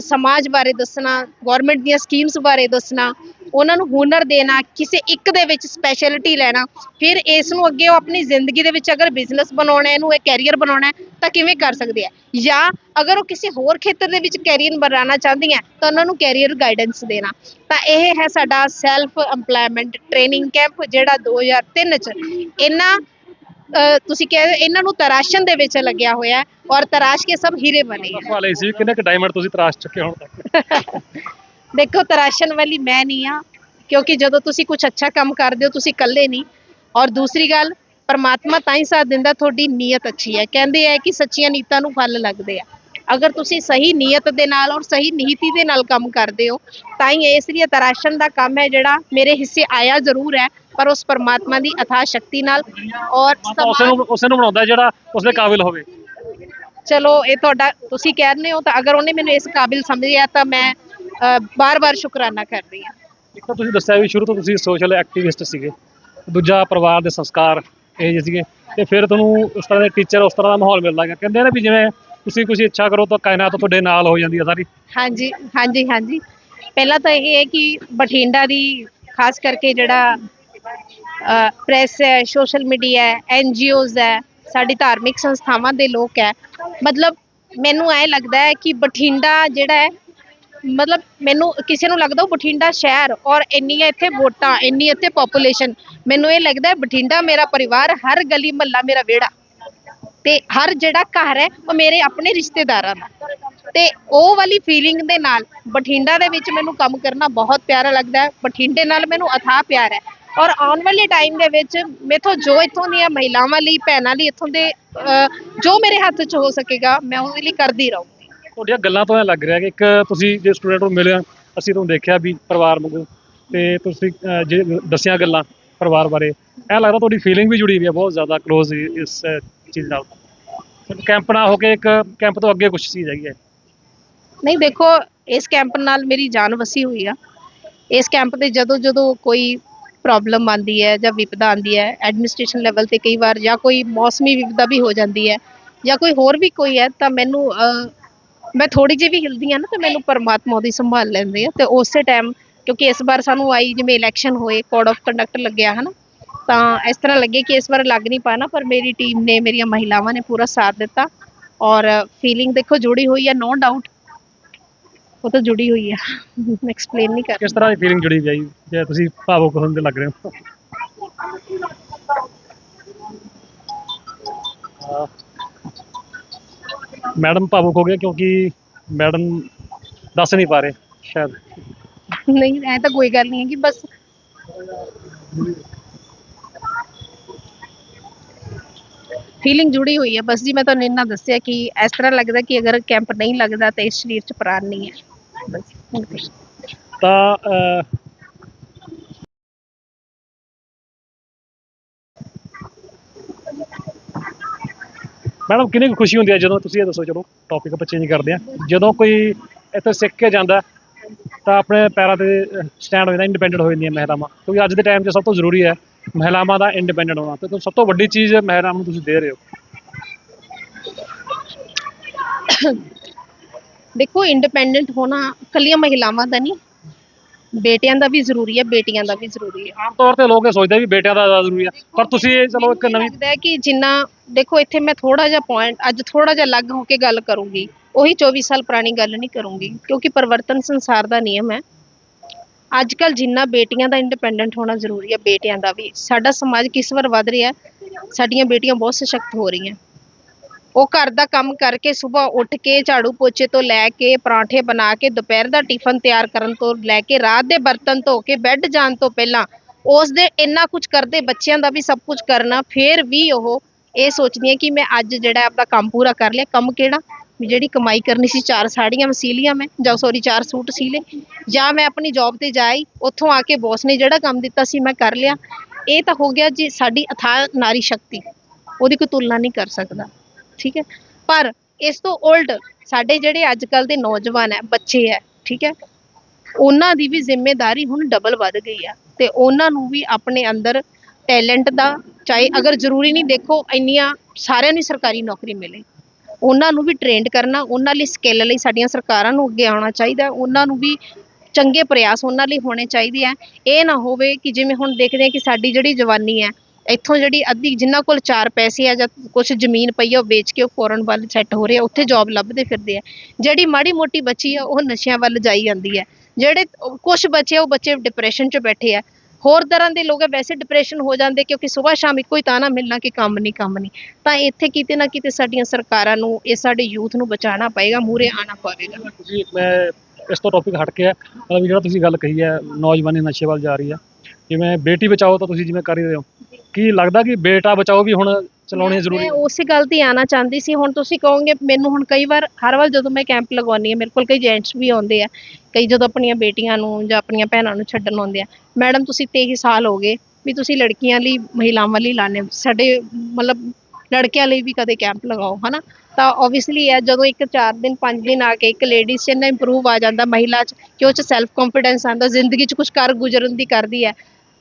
ਸਮਾਜ ਬਾਰੇ ਦੱਸਣਾ ਗਵਰਨਮੈਂਟ ਦੀਆਂ ਸਕੀਮਸ ਬਾਰੇ ਦੱਸਣਾ, ਉਹਨਾਂ ਨੂੰ ਹੁਨਰ ਦੇਣਾ, ਕਿਸੇ ਇੱਕ ਦੇ ਵਿੱਚ ਸਪੈਸ਼ਲਿਟੀ ਲੈਣਾ, ਫਿਰ ਇਸ ਨੂੰ ਅੱਗੇ ਉਹ ਆਪਣੀ ਜ਼ਿੰਦਗੀ ਦੇ ਵਿੱਚ ਅਗਰ ਬਿਜ਼ਨਸ ਬਣਾਉਣਾ ਇਹਨੂੰ ਇਹ ਕੈਰੀਅਰ ਬਣਾਉਣਾ ਤਾਂ ਕਿਵੇਂ ਕਰ ਸਕਦੇ ਆ ਜਾਂ ਅਗਰ ਉਹ ਕਿਸੇ ਹੋਰ ਖੇਤਰ ਦੇ ਵਿੱਚ ਕੈਰੀਅਰ ਬਣਾਉਣਾ ਚਾਹੁੰਦੀਆਂ ਤਾਂ ਉਹਨਾਂ ਨੂੰ ਕੈਰੀਅਰ ਗਾਈਡੈਂਸ ਦੇਣਾ। ਤਾਂ ਇਹ ਹੈ ਸਾਡਾ ਸੈਲਫ EMPLOYMENT ਟ੍ਰੇਨਿੰਗ ਕੈਂਪ ਜਿਹੜਾ 2003 ਚ ਇਹਨਾਂ ਤੁਸੀਂ ਕਹਿ ਇਹਨਾਂ ਨੂੰ ਤਰਾਸ਼ਣ ਦੇ ਵਿੱਚ ਲੱਗਿਆ ਹੋਇਆ ਹੈ ਔਰ ਤਰਾਸ਼ ਕੇ ਸਭ ਹੀਰੇ ਬਣੇ ਹੈ। ਸਵਾਲ ਇਹ ਸੀ ਕਿੰਨੇ ਕੁ ਡਾਇਮੰਡ ਤੁਸੀਂ ਤਰਾਸ਼ ਚੁੱਕੇ ਹੁਣ ਤੱਕ? ਦੇਖੋ ਤਰਾਸ਼ਣ ਵਾਲੀ ਮੈਂ ਨਹੀਂ ਆ ਕਿਉਂਕਿ ਜਦੋਂ ਤੁਸੀਂ ਕੁਝ ਅੱਛਾ ਕੰਮ ਕਰਦੇ ਹੋ ਤੁਸੀਂ ਇਕੱਲੇ ਨਹੀਂ। ਔਰ ਦੂਸਰੀ ਗੱਲ ਪਰਮਾਤਮਾ ਤਾਂ ਹੀ ਸਾਥ ਦਿੰਦਾ ਤੁਹਾਡੀ ਨੀਅਤ ਅੱਛੀ ਹੈ। ਕਹਿੰਦੇ ਆ ਕਿ ਸੱਚੀਆਂ ਨੀਤਾਂ ਨੂੰ ਫਲ ਲੱਗਦੇ ਆ। ਅਗਰ ਤੁਸੀਂ ਸਹੀ ਨੀਅਤ ਦੇ ਨਾਲ ਔਰ ਸਹੀ ਨੀਤੀ ਦੇ ਨਾਲ ਕੰਮ ਕਰਦੇ ਹੋ ਤਾਂ ਹੀ ਇਸ ਲਈ ਤਰਾਸ਼ਣ ਦਾ ਕੰਮ ਹੈ ਜਿਹੜਾ ਮੇਰੇ ਹਿੱਸੇ ਆਇਆ ਜ਼ਰੂਰ ਹੈ ਪਰ ਉਸ ਪਰਮਾਤਮਾ ਦੀ ਅਥਾਹ ਸ਼ਕਤੀ ਨਾਲ ਔਰ ਉਸੇ ਨੂੰ ਉਸੇ ਨੂੰ ਬਣਾਉਂਦਾ ਜਿਹੜਾ ਉਸਦੇ ਕਾਬਿਲ ਹੋਵੇ। ਚਲੋ ਇਹ ਤੁਹਾਡਾ ਤੁਸੀਂ ਕਹਿ ਰਹੇ ਹੋ ਤਾਂ ਅਗਰ ਉਹਨੇ ਮੈਨੂੰ ਇਸ ਕਾਬਿਲ ਸਮਝਿਆ ਤਾਂ ਮੈਂ ਬਾਰ-ਬਾਰ ਸ਼ੁਕਰਾਨਾ ਕਰ ਰਹੀ ਹਾਂ। ਇੱਕ ਤਾਂ ਤੁਸੀਂ ਦੱਸਿਆ ਵੀ ਸ਼ੁਰੂ ਤੋਂ ਤੁਸੀਂ ਸੋਸ਼ਲ ਐਕਟਿਵਿਸਟ ਸੀਗੇ। ਦੂਜਾ ਪਰਿਵਾਰ ਦੇ ਸੰਸਕਾਰ ਇਹ ਜਿਹੇ ਸੀਗੇ। ਤੇ ਫਿਰ ਤੁਹਾਨੂੰ ਉਸ ਤਰ੍ਹਾਂ ਦੇ ਟੀਚਰ ਉਸ ਤਰ੍ਹਾਂ ਦਾ ਮਾਹੌਲ ਮਿਲਦਾ ਗਿਆ ਕਹਿੰਦੇ ਨੇ ਵੀ ਜਿਵੇਂ ਤੁਸੀਂ ਕੁਝ ਇੱਛਾ ਕਰੋ ਤਾਂ ਕਾਇਨਾਤ ਤੁਹਾਡੇ ਨਾਲ ਹੋ ਜਾਂਦੀ ਹੈ ਸਾਰੀ। ਹਾਂਜੀ ਹਾਂਜੀ ਹਾਂਜੀ। ਪਹਿਲਾਂ ਤਾਂ ਇਹ ਹੈ ਕਿ ਬਠਿੰਡਾ ਦੀ ਖਾਸ ਕਰਕੇ ਜਿਹੜਾ ਪ੍ਰੈਸ ਹੈ, ਸੋਸ਼ਲ ਮੀਡੀਆ ਹੈ ਐਨਜੀਓਜ਼ ਹੈ, ਸਾਡੀ ਧਾਰਮਿਕ ਸੰਸਥਾਵਾਂ ਦੇ ਲੋਕ ਹੈ। ਮਤਲਬ ਮੈਨੂੰ ਐ ਲੱਗਦਾ ਹੈ ਕਿ ਬਠਿੰਡਾ ਜਿਹੜਾ ਹੈ, ਮਤਲਬ ਮੈਨੂੰ, ਕਿਸੇ ਨੂੰ ਲੱਗਦਾ ਉਹ ਬਠਿੰਡਾ ਸ਼ਹਿਰ ਔਰ ਇੰਨੀਆਂ ਇੱਥੇ ਵੋਟਾਂ, ਇੰਨੀ ਇੱਥੇ ਪੋਪੂਲੇਸ਼ਨ ਮੈਨੂੰ ਇਹ ਲੱਗਦਾ ਹੈ ਬਠਿੰਡਾ ਮੇਰਾ ਪਰਿਵਾਰ, ਹਰ ਗਲੀ, ਮਹੱਲਾ ਮੇਰਾ ਵਿਹੜਾ। ਤੇ ਹਰ ਜਿਹੜਾ ਘਰ ਹੈ, ਉਹ ਮੇਰੇ ਆਪਣੇ ਰਿਸ਼ਤੇਦਾਰਾਂ ਦਾ। ਤੇ ਉਹ ਵਾਲੀ ਫੀਲਿੰਗ ਦੇ ਨਾਲ ਬਠਿੰਡਾ ਦੇ ਵਿੱਚ ਮੈਨੂੰ ਕੰਮ ਕਰਨਾ ਬਹੁਤ ਪਿਆਰਾ ਲੱਗਦਾ ਹੈ। ਬਠਿੰਡੇ ਨਾਲ ਮੈਨੂੰ ਅਥਾਹ ਪਿਆਰ ਹੈ। ਔਰ ਆਉਣ ਵਾਲੇ ਟਾਈਮ ਦੇ ਵਿੱਚ ਮੇਥੋਂ ਜੋ ਇੱਥੋਂ ਦੀਆਂ ਮਹਿਲਾਵਾਂ ਲਈ, ਭੈਣਾਂ ਲਈ ਇੱਥੋਂ ਦੇ ਜੋ ਮੇਰੇ ਹੱਥ 'ਚ ਹੋ ਸਕੇਗਾ, ਮੈਂ ਉਹਦੇ ਲਈ ਕਰਦੀ ਰਹੂੰਗੀ ਤੁਹਾਡੀਆਂ ਗੱਲਾਂ ਤੋਂ ਐ ਲੱਗ ਰਿਹਾ ਕਿ ਇੱਕ ਤੁਸੀਂ ਜੇ ਸਟੂਡੈਂਟ ਨੂੰ ਮਿਲਿਆ ਅਸੀਂ ਤੁਹਾਨੂੰ ਦੇਖਿਆ ਵੀ ਪਰਿਵਾਰ ਵਾਂਗੂ। ਤੇ ਤੁਸੀਂ ਜੇ ਦੱਸਿਆ ਗੱਲਾਂ ਪਰਿਵਾਰ ਬਾਰੇ ਐ ਲੱਗਦਾ ਤੁਹਾਡੀ ਫੀਲਿੰਗ ਵੀ ਜੁੜੀ ਹੋਈ ਹੈ ਬਹੁਤ ਜ਼ਿਆਦਾ ক্লোਜ਼ ਇਸ ਚੀਜ਼ ਨਾਲ ਕੈਂਪ ਨਾ ਹੋ ਕੇ ਇੱਕ ਕੈਂਪ ਤੋਂ ਅੱਗੇ ਕੁਝ ਚੀਜ਼ ਹੈਗੀ ਹੈ। ਨਹੀਂ, ਦੇਖੋ, ਇਸ ਕੈਂਪ ਨਾਲ ਮੇਰੀ ਜਾਨ ਵਸੀ ਹੋਈ ਆ। ਇਸ ਕੈਂਪ ਤੇ ਜਦੋਂ ਜਦੋਂ ਕੋਈ ਪ੍ਰੋਬਲਮ ਆਂਦੀ ਹੈ ਜਾਂ ਵਿਪਦਾ ਆਂਦੀ ਹੈ ਐਡਮਿਨਿਸਟ੍ਰੇਸ਼ਨ ਲੈਵਲ ਤੇ ਕਈ ਵਾਰ ਜਾਂ ਕੋਈ ਮੌਸਮੀ ਵਿਪਦਾ ਵੀ ਹੋ ਜਾਂਦੀ ਹੈ ਜਾਂ ਕੋਈ ਹੋਰ ਵੀ ਕੋਈ ਹੈ, ਤਾਂ ਮੈਨੂੰ ਮੈਂ ਥੋੜੀ ਜਿਹੀ ਵੀ ਹਿਲਦੀ ਆ ਨਾ, ਤੇ ਮੈਨੂੰ ਪਰਮਾਤਮਾ ਦੀ ਸੰਭਾਲ ਲੈਂਦੇ ਆ। ਤੇ ਉਸੇ ਟਾਈਮ ਕਿਉਂਕਿ ਇਸ ਵਾਰ ਸਾਨੂੰ ਆਈ ਜਿਵੇਂ ਇਲੈਕਸ਼ਨ ਹੋਏ ਕੋਡ ਆਫ ਕੰਡਕਟ ਲੱਗਿਆ, ਹਨਾ? ਤਾਂ ਇਸ ਤਰ੍ਹਾਂ ਲੱਗੇ ਕਿ ਇਸ ਵਾਰ ਲੱਗ ਨਹੀਂ ਪਾਣਾ ਪਰ ਮੇਰੀ ਟੀਮ ਨੇ ਮੇਰੀਆਂ ਮਹਿਲਾਵਾਂ ਨੇ ਪੂਰਾ ਸਾਥ ਦਿੱਤਾ ਔਰ ਫੀਲਿੰਗ ਦੇਖੋ ਜੁੜੀ ਹੋਈ ਹੈ ਨੋ ਡਾਊਟ ਉਹ ਤਾਂ ਜੁੜੀ ਹੋਈ ਹੈ ਐਕਸਪਲੇਨ ਨਹੀਂ ਕਰ ਕਿਸ ਤਰ੍ਹਾਂ ਦੀ ਫੀਲਿੰਗ ਜੁੜੀ ਹੈ ਜੇ? ਤੁਸੀਂ ਭਾਵੁਕ ਹੋਣ ਦੇ ਲੱਗ ਰਹੇ ਹੋ। ਮੈਡਮ ਭਾਵੁਕ ਹੋ ਗਏ ਕਿਉਂਕਿ ਮੈਡਮ ਦੱਸ ਨਹੀਂ ਪਾ ਰਹੇ ਸ਼ਾਇਦ। ਨਹੀਂ ਐ ਤਾਂ ਕੋਈ ਗੱਲ ਨਹੀਂ ਹੈ ਕਿ ਬਸ ਫੀਲਿੰਗ ਜੁੜੀ ਹੋਈ ਹੈ। ਬਸ ਜੀ ਮੈਂ ਤੁਹਾਨੂੰ ਇੰਨਾ ਦੱਸਿਆ ਕਿ ਇਸ ਤਰ੍ਹਾਂ ਲੱਗਦਾ ਕਿ ਅਗਰ ਕੈਂਪ ਨਹੀਂ ਲੱਗਦਾ ਤਾਂ ਇਸ ਸਰੀਰ 'ਚ ਪ੍ਰਾਣ ਨਹੀਂ ਹੈ। ਬਸ ਹੋਰ ਤਾਂ ਅਹ, ਮੈਡਮ ਕਿੰਨੀ ਕੁ ਖੁਸ਼ੀ ਹੁੰਦੀ ਹੈ ਜਦੋਂ ਤੁਸੀਂ ਇਹ ਦੱਸੋ ਚਲੋ ਟੌਪਿਕ ਆਪਾਂ ਚੇਂਜ ਕਰਦੇ ਆ ਜਦੋਂ ਕੋਈ ਇੱਥੇ ਸਿੱਖ ਕੇ ਜਾਂਦਾ ਤਾਂ ਆਪਣੇ ਪੈਰਾਂ ਤੇ ਸਟੈਂਡ ਹੋ ਜਾਂਦਾ ਇੰਡੀਪੈਂਡੈਂਟ ਹੋ ਜਾਂਦੀਆਂ ਮਹਿਲਾਵਾਂ। ਕਿਉਂਕਿ ਅੱਜ ਦੇ ਟਾਈਮ 'ਚ ਸਭ ਤੋਂ ਜ਼ਰੂਰੀ ਹੈ ਮਹਿਲਾਵਾਂ ਦਾ ਇੰਡੀਪੈਂਡੈਂਟ ਹੋਣਾ। ਤੇ ਸਭ ਤੋਂ ਵੱਡੀ ਚੀਜ਼ ਮਹਿਲਾਵਾਂ ਨੂੰ ਤੁਸੀਂ ਦੇ ਰਹੇ ਹੋ। ਦੇਖੋ ਇੰਡੀਪੈਂਡੈਂਟ ਹੋਣਾ ਕੱਲੀਆਂ ਮਹਿਲਾਵਾਂ ਦਾ ਨਹੀਂ ਬੇਟਿਆਂ ਦਾ ਵੀ ਜ਼ਰੂਰੀ ਹੈ ਬੇਟੀਆਂ ਦਾ ਵੀ ਜ਼ਰੂਰੀ ਹੈ। ਆਮ ਤੌਰ ਤੇ ਲੋਕ ਇਹ ਸੋਚਦੇ ਵੀ ਬੇਟਿਆਂ ਦਾ ਜ਼ਿਆਦਾ ਜ਼ਰੂਰੀ ਹੈ। ਪਰ ਤੁਸੀਂ ਚਲੋ ਇੱਕ ਨਵੀਂ ਲੱਗਦਾ ਹੈ ਕਿ ਜਿੰਨਾ ਦੇਖੋ ਇੱਥੇ ਮੈਂ ਥੋੜਾ ਜਿਹਾ ਪੁਆਇੰਟ ਅੱਜ ਥੋੜਾ ਜਿਹਾ ਅਲੱਗ ਹੋ ਕੇ ਗੱਲ ਕਰੂੰਗੀ। ਉਹੀ 24 ਸਾਲ ਪੁਰਾਣੀ ਗੱਲ ਨਹੀਂ ਕਰੂੰਗੀ, ਕਿਉਂਕਿ ਪਰਿਵਰਤਨ ਸੰਸਾਰ ਦਾ ਨਿਯਮ ਹੈ। ਅੱਜ ਕੱਲ ਜਿੰਨਾ ਬੇਟੀਆਂ ਦਾ ਇੰਡੀਪੈਂਡੈਂਟ ਹੋਣਾ ਜ਼ਰੂਰੀ ਹੈ, ਬੇਟਿਆਂ ਦਾ ਵੀ। ਸਾਡਾ ਸਮਾਜ ਕਿਸ ਵਾਰ ਵੱਧ ਰਿਹਾ, ਸਾਡੀਆਂ ਬੇਟੀਆਂ ਬਹੁਤ ਸਸ਼ਕਤ ਹੋ ਰਹੀਆਂ। ਉਹ ਘਰ ਦਾ ਕੰਮ ਕਰਕੇ ਸਵੇਰ ਉੱਠ ਕੇ ਝਾੜੂ ਪੋਚੇ ਤੋਂ ਲੈ ਕੇ ਪਰਾਂਠੇ ਬਣਾ ਕੇ ਦੁਪਹਿਰ ਦਾ ਟਿਫਨ ਤਿਆਰ ਕਰਨ ਤੋਂ ਲੈ ਕੇ ਰਾਤ ਦੇ ਬਰਤਨ ਧੋ ਕੇ ਬੈੱਡ ਜਾਣ ਤੋਂ ਪਹਿਲਾਂ ਉਸ ਦੇ ਇੰਨਾ ਕੁਝ ਕਰਦੇ, ਬੱਚਿਆਂ ਦਾ ਵੀ ਸਭ ਕੁਝ ਕਰਨਾ, ਫਿਰ ਵੀ ਉਹ ਇਹ ਸੋਚਦੀ ਹੈ ਕਿ ਮੈਂ ਅੱਜ ਜਿਹੜਾ ਆਪਦਾ ਕੰਮ ਪੂਰਾ ਕਰ ਲਿਆ, ਕੰਮ ਕਿਹੜਾ? ਵੀ ਜਿਹੜੀ ਕਮਾਈ ਕਰਨੀ ਸੀ, ਚਾਰ ਸਾੜੀਆਂ ਵਸੀ ਲਈਆਂ ਮੈਂ, ਜਾਂ ਸੌਰੀ ਚਾਰ ਸੂਟ ਸੀ ਲਏ ਜਾਂ ਮੈਂ ਆਪਣੀ ਜੌਬ ਤੇ ਜਾਈ, ਉੱਥੋਂ ਆ ਕੇ ਬੌਸ ਨੇ ਜਿਹੜਾ ਕੰਮ ਦਿੱਤਾ ਸੀ, ਮੈਂ ਕਰ ਲਿਆ। ਇਹ ਤਾਂ ਹੋ ਗਿਆ ਜੀ, ਸਾਡੀ ਅਥਾਹ ਨਾਰੀ ਸ਼ਕਤੀ, ਉਹਦੀ ਕੋਈ ਤੁਲਨਾ ਨਹੀਂ ਕਰ ਸਕਦਾ, ਠੀਕ ਹੈ? ਪਰ ਇਸ ਤੋਂ ਉਲਟ, ਸਾਡੇ ਜਿਹੜੇ ਅੱਜ ਕੱਲ ਦੇ ਨੌਜਵਾਨ ਹੈ, ਬੱਚੇ ਹੈ, ਠੀਕ ਹੈ? ਉਹਨਾਂ ਦੀ ਵੀ ਜ਼ਿੰਮੇਵਾਰੀ ਹੁਣ ਡਬਲ ਵੱਧ ਗਈ ਆ ਤੇ ਉਹਨਾਂ ਨੂੰ ਵੀ ਆਪਣੇ ਅੰਦਰ ਟੈਲੈਂਟ ਦਾ, ਚਾਹੇ ਅਗਰ ਜ਼ਰੂਰੀ ਨਹੀਂ ਦੇਖੋ, ਇੰਨੀਆਂ ਸਾਰਿਆਂ ਨੂੰ ਸਰਕਾਰੀ ਨੌਕਰੀ ਮਿਲੇ। ਉਹਨਾਂ ਨੂੰ ਵੀ ਟ੍ਰੇਨਡ ਕਰਨਾ ਉਹਨਾਂ ਲਈ ਸਕਿੱਲ ਲਈ ਸਾਡੀਆਂ ਸਰਕਾਰਾਂ ਨੂੰ ਅੱਗੇ ਆਉਣਾ ਚਾਹੀਦਾ ਉਹਨਾਂ ਨੂੰ ਵੀ ਚੰਗੇ ਪ੍ਰਯਾਸ ਉਹਨਾਂ ਲਈ ਹੋਣੇ ਚਾਹੀਦੇ ਆ ਇਹ ਨਾ ਹੋਵੇ ਕਿ ਜਿਵੇਂ ਹੁਣ ਦੇਖਦੇ ਆ ਕਿ ਸਾਡੀ ਜਿਹੜੀ ਜਵਾਨੀ ਹੈ ਇੱਥੋਂ ਜਿਹੜੀ ਅੱਧੀ ਜਿਨ੍ਹਾਂ ਕੋਲ ਚਾਰ ਪੈਸੇ ਆ ਜਾਂ ਕੁਝ ਜ਼ਮੀਨ ਪਈ ਆ ਉਹ ਵੇਚ ਕੇ ਉਹ ਫੋਰਨ ਵੱਲ ਸੈੱਟ ਹੋ ਰਹੇ ਆ ਉੱਥੇ ਜੌਬ ਲੱਭਦੇ ਫਿਰਦੇ ਆ। ਜਿਹੜੀ ਮਾੜੀ ਮੋਟੀ ਬੱਚੀ ਆ ਉਹ ਨਸ਼ਿਆਂ ਵੱਲ ਜਾਈ ਜਾਂਦੀ ਹੈ। ਜਿਹੜੇ ਕੁਝ ਬੱਚੇ ਆ, ਉਹ ਬੱਚੇ ਡਿਪਰੈਸ਼ਨ 'ਚ ਬੈਠੇ ਆ। ਹੋਰ ਤਰ੍ਹਾਂ ਦੇ ਲੋਕ ਆ, ਵੈਸੇ ਡਿਪਰੈਸ਼ਨ ਹੋ ਜਾਂਦੇ ਕਿਉਂਕਿ ਸਵੇਰ ਸ਼ਾਮ ਇੱਕੋ ਹੀ ਤਾਨਾ ਮਿਲਣਾ ਕਿ ਕੰਮ ਨਹੀਂ ਕੰਮ ਨਹੀਂ। ਤਾਂ ਇੱਥੇ ਕਿਤੇ ਨਾ ਕਿਤੇ ਸਾਡੀਆਂ ਸਰਕਾਰਾਂ ਨੂੰ ਇਹ ਸਾਡੇ ਯੂਥ ਨੂੰ ਬਚਾਉਣਾ ਪਏਗਾ ਮੂਰੇ ਆਉਣਾ ਪਵੇਗਾ। ਤੁਸੀਂ ਮੈਂ ਇਸ ਤੋਂ ਟੌਪਿਕ ਹਟ ਕੇ ਹੈ ਮਤਲਬ ਜਿਹੜਾ ਤੁਸੀਂ ਗੱਲ ਕਹੀ ਹੈ ਨੌਜਵਾਨੀ ਨਸ਼ੇ ਵੱਲ ਜਾ ਰਹੀ ਹੈ ਜਿਵੇਂ ਬੇਟੀ ਬਚਾਓ ਤਾਂ ਤੁਸੀਂ ਜਿਵੇਂ ਕਰ ਹੀ ਰਹੇ ਹੋ। ਕੀ ਲੱਗਦਾ ਕਿ ਬੇਟਾ ਬਚਾਓ ਵੀ ਹੁਣ ਚਲਾਉਣੀ ਜ਼ਰੂਰੀ। ਮੈਂ ਉਸੇ ਗੱਲ ਤੇ ਆਣਾ ਚਾਹੁੰਦੀ ਸੀ। ਹੁਣ ਤੁਸੀਂ ਕਹੋਗੇ ਮੈਨੂੰ ਹੁਣ ਕਈ ਵਾਰ ਹਰ ਵਾਰ ਜਦੋਂ ਮੈਂ ਕੈਂਪ ਲਗਾਉਣੀ ਹੈ ਮੇਰੇ ਕੋਲ ਕਈ ਜੈਂਟਸ ਵੀ ਆਉਂਦੇ ਆ ਕਈ ਜਦੋਂ ਆਪਣੀਆਂ ਬੇਟੀਆਂ ਨੂੰ ਜਾਂ ਆਪਣੀਆਂ ਭੈਣਾਂ ਨੂੰ ਛੱਡਣ ਆਉਂਦੇ ਆ। ਮੈਡਮ ਤੁਸੀਂ 23 ਸਾਲ ਹੋ ਗਏ ਵੀ ਤੁਸੀਂ ਲੜਕੀਆਂ ਲਈ ਮਹਿਲਾਵਾਂ ਲਈ ਲਾਣੇ ਸਾਡੇ ਮਤਲਬ ਲੜਕਿਆਂ ਲਈ ਵੀ ਕਦੇ ਕੈਂਪ ਲਗਾਓ ਹਨਾ? ਤਾਂ ਓਬਵੀਅਸਲੀ ਹੈ ਜਦੋਂ ਇੱਕ 4 ਦਿਨ 5 ਦਿਨ ਆ ਕੇ ਇੱਕ ਲੇਡੀਜ਼ 'ਚ ਇੰਨਾ ਇੰਪਰੂਵ ਆ ਜਾਂਦਾ ਮਹਿਲਾ 'ਚ ਕਿ ਉਹ 'ਚ ਸੈਲਫ ਕੰਫੀਡੈਂਸ ਆਉਂਦਾ ਜ਼ਿੰਦਗੀ 'ਚ ਕੁਝ ਕਰ ਗੁਜ਼ਰਨ ਦੀ ਕਰਦੀ ਹੈ।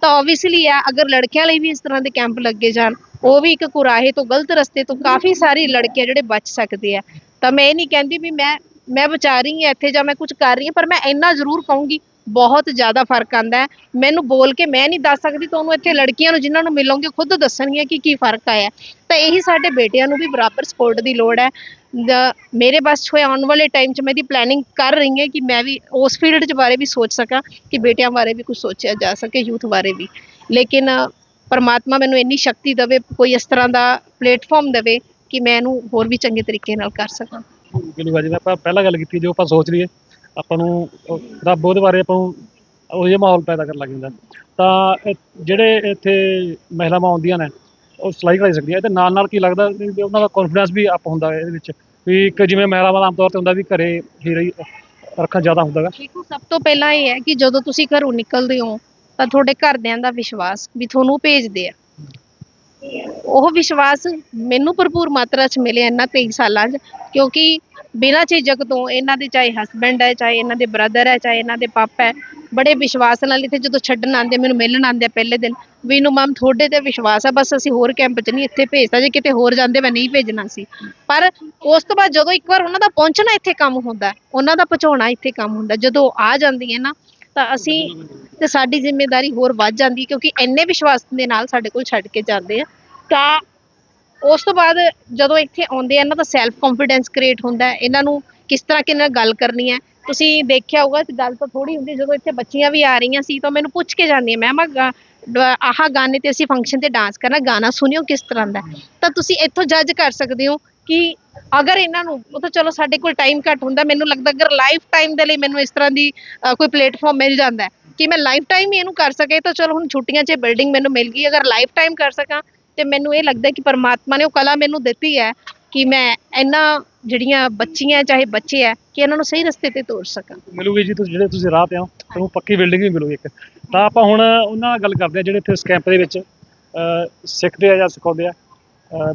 ਤਾਂ ਓਬਵੀਅਸਲੀ ਆ, ਅਗਰ ਲੜਕਿਆਂ ਲਈ ਵੀ ਇਸ ਤਰ੍ਹਾਂ ਦੇ ਕੈਂਪ ਲੱਗੇ ਜਾਣ, ਉਹ ਵੀ ਇੱਕ ਕੁਰਾਹੇ ਤੋਂ ਗਲਤ ਰਸਤੇ ਤੋਂ ਕਾਫੀ ਸਾਰੀ ਲੜਕੀਆਂ ਜਿਹੜੇ ਬਚ ਸਕਦੇ ਆ। ਤਾਂ ਮੈਂ ਇਹ ਨਹੀਂ ਕਹਿੰਦੀ ਵੀ ਮੈਂ ਮੈਂ ਬਚਾ ਰਹੀ ਹਾਂ ਇੱਥੇ ਜਾਂ ਮੈਂ ਕੁਝ ਕਰ ਰਹੀ ਹਾਂ, ਪਰ ਮੈਂ ਇੰਨਾ ਜ਼ਰੂਰ ਕਹੂੰਗੀ ਬਹੁਤ ਜ਼ਿਆਦਾ ਫ਼ਰਕ ਆਂਦਾ ਹੈ। ਮੈਨੂੰ ਬੋਲ ਕੇ ਮੈਂ ਨਹੀਂ ਦੱਸ ਸਕਦੀ, ਤੁਹਾਨੂੰ ਇੱਥੇ ਲੜਕੀਆਂ ਨੂੰ ਜਿਨ੍ਹਾਂ ਨੂੰ ਮਿਲੋਗੇ ਖੁਦ ਦੱਸਣਗੀਆਂ ਕਿ ਕੀ ਫ਼ਰਕ ਆਇਆ। ਤਾਂ ਇਹੀ ਸਾਡੇ ਬੇਟਿਆਂ ਨੂੰ ਵੀ ਬਰਾਬਰ ਸਪੋਰਟ ਦੀ ਲੋੜ ਹੈ। ਮੇਰੇ ਬਸ 'ਚ ਹੋਏ ਆਉਣ ਵਾਲੇ ਟਾਈਮ 'ਚ ਮੈਂ ਇਹਦੀ ਪਲੈਨਿੰਗ ਕਰ ਰਹੀ ਹਾਂ ਕਿ ਮੈਂ ਵੀ ਉਸ ਫੀਲਡ 'ਚ ਬਾਰੇ ਵੀ ਸੋਚ ਸਕਾਂ ਕਿ ਬੇਟਿਆਂ ਬਾਰੇ ਵੀ ਕੁਝ ਸੋਚਿਆ ਜਾ ਸਕੇ ਯੂਥ ਬਾਰੇ ਵੀ। ਲੇਕਿਨ ਪਰਮਾਤਮਾ ਮੈਨੂੰ ਇੰਨੀ ਸ਼ਕਤੀ ਦੇਵੇ, ਕੋਈ ਇਸ ਤਰ੍ਹਾਂ ਦਾ ਪਲੇਟਫਾਰਮ ਦੇਵੇ ਕਿ ਮੈਂ ਇਹਨੂੰ ਹੋਰ ਵੀ ਚੰਗੇ ਤਰੀਕੇ ਨਾਲ ਕਰ ਸਕਾਂ। ਗਿਲੂਬਾਜੀ ਮੈਂ ਆਪਾਂ ਪਹਿਲਾਂ ਗੱਲ ਕੀਤੀ, ਜੋ ਆਪਾਂ ਸੋਚ ਲਈਏ। ਆਪਾਂ ਨੂੰ, ਰੱਬ ਉਹਦੇ ਬਾਰੇ ਆਪਾਂ ਨੂੰ ਉਹ ਜਿਹਾ ਮਾਹੌਲ ਪੈਦਾ ਕਰਨ ਲੱਗ ਜਾਂਦਾ। ਤਾਂ ਜਿਹੜੇ ਇੱਥੇ ਮਹਿਲਾਵਾਂ ਆਉਂਦੀਆਂ ਨੇ, ਉਹ ਸਿਲਾਈ ਕਰਾਈ ਸਕਦੀਆਂ। ਤੇ ਨਾਲ ਨਾਲ ਕੀ ਲੱਗਦਾ ਉਹਨਾਂ ਦਾ ਕੌਨਫੀਡੈਂਸ ਵੀ ਅਪ ਹੁੰਦਾ ਹੈ ਇਹਦੇ ਵਿੱਚ, ਵੀ ਇੱਕ ਜਿਵੇਂ ਮਹਿਲਾਵਾਂ ਦਾ ਆਮ ਤੌਰ ਤੇ ਹੁੰਦਾ ਵੀ ਘਰੇ ਹੀ ਰਹੀ, ਰੱਖਣ ਜ਼ਿਆਦਾ ਹੁੰਦਾ ਗਾ। ਦੇਖੋ ਸਭ ਤੋਂ ਪਹਿਲਾਂ ਇਹ ਹੈ ਕਿ ਜਦੋਂ ਤੁਸੀਂ ਘਰੋਂ ਨਿਕਲਦੇ ਹੋ, ਤਾਂ ਤੁਹਾਡੇ ਘਰਦਿਆਂ ਦਾ ਵਿਸ਼ਵਾਸ ਵੀ ਤੁਹਾਨੂੰ ਭੇਜਦੇ ਆ। ਉਹ ਵਿਸ਼ਵਾਸ ਮੈਨੂੰ ਭਰਪੂਰ ਮਾਤਰਾ 'ਚ ਮਿਲਿਆ ਇਹਨਾਂ 23 ਸਾਲਾਂ 'ਚ, ਕਿਉਂਕਿ ਬਿਨਾਂ ਝਿਜਕ ਤੋਂ ਇਹਨਾਂ ਦੇ ਚਾਹੇ ਹਸਬੰਡ ਹੈ, ਚਾਹੇ ਇਹਨਾਂ ਦੇ ਬ੍ਰਦਰ ਹੈ, ਚਾਹੇ ਇਹਨਾਂ ਦੇ ਪਾਪਾ ਹੈ, ਬੜੇ ਵਿਸ਼ਵਾਸ ਨਾਲ ਇੱਥੇ ਜਦੋਂ ਛੱਡਣ ਆਉਂਦੇ, ਮੈਨੂੰ ਮਿਲਣ ਆਉਂਦੇ ਆ ਪਹਿਲੇ ਦਿਨ, ਵੀ ਨੂੰ ਮੈਮ ਤੁਹਾਡੇ ਤੇ ਵਿਸ਼ਵਾਸ ਆ, ਬਸ ਅਸੀਂ ਹੋਰ ਕੈਂਪ 'ਚ ਨਹੀਂ ਇੱਥੇ ਭੇਜਤਾ, ਜੇ ਕਿਤੇ ਹੋਰ ਜਾਂਦੇ ਮੈਂ ਨਹੀਂ ਭੇਜਣਾ ਸੀ। ਪਰ ਉਸ ਤੋਂ ਬਾਅਦ ਜਦੋਂ ਇੱਕ ਵਾਰ ਉਹਨਾਂ ਦਾ ਪਹੁੰਚਣਾ ਇੱਥੇ ਕੰਮ ਹੁੰਦਾ, ਉਹਨਾਂ ਦਾ ਪਹੁੰਚਾਉਣਾ ਇੱਥੇ ਕੰਮ ਹੁੰਦਾ, ਜਦੋਂ ਆ ਜਾਂਦੀ ਹੈ ਨਾ, ਤਾਂ ਅਸੀਂ ਤੇ ਸਾਡੀ ਜ਼ਿੰਮੇਵਾਰੀ ਹੋਰ ਵੱਧ ਜਾਂਦੀ ਹੈ, ਕਿਉਂਕਿ ਇੰਨੇ ਵਿਸ਼ਵਾਸ ਦੇ ਨਾਲ ਸਾਡੇ ਕੋਲ ਛੱਡ ਕੇ ਜਾਂਦੇ ਆ, ਤਾਂ ਉਸ ਤੋਂ ਬਾਅਦ ਜਦੋਂ ਇੱਥੇ ਆਉਂਦੇ ਆ ਇਹਨਾਂ ਦਾ ਸੈਲਫ ਕੰਫੀਡੈਂਸ ਕ੍ਰੀਏਟ ਹੁੰਦਾ ਹੈ। ਇਹਨਾਂ ਨੂੰ ਕਿਸ ਤਰ੍ਹਾਂ ਕਿਸ ਨਾਲ ਗੱਲ ਕਰਨੀ ਹੈ। ਤੁਸੀਂ ਦੇਖਿਆ ਹੋਊਗਾ ਕਿ ਗੱਲ ਤਾਂ ਥੋੜੀ ਹੁੰਦੀ ਜਦੋਂ ਇੱਥੇ ਬੱਚੀਆਂ ਵੀ ਆ ਰਹੀਆਂ ਸੀ ਤਾਂ ਮੈਨੂੰ ਪੁੱਛ ਕੇ ਜਾਂਦੀਆਂ ਮੈਮ ਆਹ ਗਾ- ਡ- ਆਹ ਗਾਣੇ ਤੇ ਅਸੀਂ ਫੰਕਸ਼ਨ ਤੇ ਡਾਂਸ ਕਰਨਾ, ਗਾਣਾ ਸੁਣਿਓ ਕਿਸ ਤਰ੍ਹਾਂ ਦਾ? ਤਾਂ ਤੁਸੀਂ ਇੱਥੋਂ ਜੱਜ ਕਰ ਸਕਦੇ ਹੋ ਕਿ ਅਗਰ ਇਹਨਾਂ ਨੂੰ ਉਹ ਤਾਂ ਚਲੋ ਸਾਡੇ ਕੋਲ ਟਾਈਮ ਘੱਟ ਹੁੰਦਾ। ਮੈਨੂੰ ਲੱਗਦਾ ਅਗਰ ਲਾਈਫ ਟਾਈਮ ਦੇ ਲਈ ਮੈਨੂੰ ਇਸ ਤਰ੍ਹਾਂ ਦੀ ਕੋਈ ਪਲੇਟਫਾਰਮ ਮਿਲ ਜਾਂਦਾ ਕਿ ਮੈਂ ਲਾਈਫ ਟਾਈਮ ਹੀ ਇਹਨੂੰ ਕਰ ਸਕੇ ਤਾਂ ਚਲੋ ਹੁਣ ਛੁੱਟੀਆਂ 'ਚ ਬਿਲਡਿੰਗ ਮੈਨੂੰ ਮਿਲ ਗਈ। ਅਗਰ ਲਾਈਫ ਟਾਈਮ ਕਰ ਸਕਾਂ ਤੇ ਮੈਨੂੰ ਇਹ ਲੱਗਦਾ ਕਿ ਪਰਮਾਤਮਾ ਨੇ ਉਹ ਕਲਾ ਮੈਨੂੰ ਦਿੱਤੀ ਹੈ ਕਿ ਮੈਂ ਇਹਨਾਂ ਜਿਹੜੀਆਂ ਬੱਚੀਆਂ ਚਾਹੇ ਬੱਚੇ ਹੈ ਕਿ ਇਹਨਾਂ ਨੂੰ ਸਹੀ ਰਸਤੇ ਤੇ ਤੋਰ ਸਕਾਂ। ਮਿਲੂਗੀ ਜੀ ਤੁਸੀਂ ਜਿਹੜੇ ਤੁਸੀਂ ਰਾਹ ਤੇ ਹੋ ਤੁਹਾਨੂੰ ਪੱਕੀ ਬਿਲਡਿੰਗ ਵੀ ਮਿਲੂਗੀ ਇੱਕ। ਤਾਂ ਆਪਾਂ ਹੁਣ ਉਹਨਾਂ ਨਾਲ ਗੱਲ ਕਰਦੇ ਆ ਜਿਹੜੇ ਇੱਥੇ ਇਸ ਕੈਂਪ ਦੇ ਵਿੱਚ ਸਿੱਖਦੇ ਆ ਜਾਂ ਸਿਖਾਉਂਦੇ ਆ।